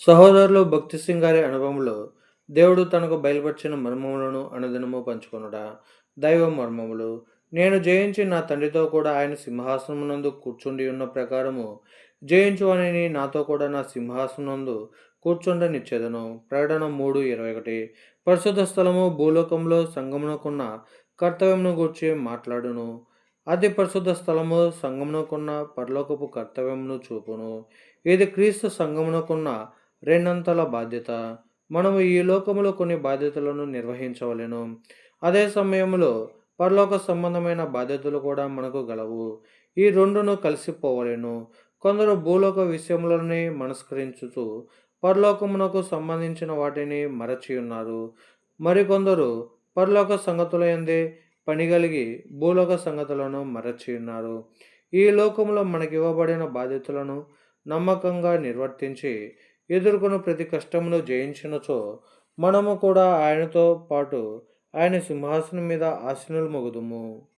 సహోదరులు భక్తి సింగ్ గారి అనుభవంలో దేవుడు తనకు బయలుపరిచిన మర్మములను అనుదినము పంచుకొనుట దైవ మర్మములు. నేను జయించి నా తండ్రితో కూడా ఆయన సింహాసనమునందు కూర్చుండి ఉన్న ప్రకారము జయించు అని నాతో కూడా నా సింహాసనందు కూర్చుండనిచ్చేదను. ప్రకటన మూడు ఇరవై ఒకటి. పరిశుద్ధ స్థలము భూలోకంలో సంగమునకున్న కర్తవ్యమును గూర్చి మాట్లాడును. అతి పరిశుద్ధ స్థలము సంగమునకున్న పరలోకపు కర్తవ్యమును చూపును. ఇది క్రీస్తు సంగమునకున్న రెండంతల బాధ్యత. మనము ఈ లోకములో కొన్ని బాధ్యతలను నిర్వహించవలెను. అదే సమయంలో పరలోక సంబంధమైన బాధ్యతలు కూడా మనకు గలవు. ఈ రెండును కలిసిపోవలెను. కొందరు భూలోక విషయములనే మనస్కరించుతూ పరలోకమునకు సంబంధించిన వాటిని మరచి ఉన్నారు మరికొందరు పరలోక సంగతుల ఎందే పని కలిగి భూలోక సంగతులను మరచి ఉన్నారు ఈ లోకంలో మనకి ఇవ్వబడిన బాధ్యతలను నమ్మకంగా నిర్వర్తించి ఎదుర్కొన్న ప్రతి కష్టమును జయించినచో మనము కూడా ఆయనతో పాటు ఆయన సింహాసనం మీద ఆశనులు మొగుదుము.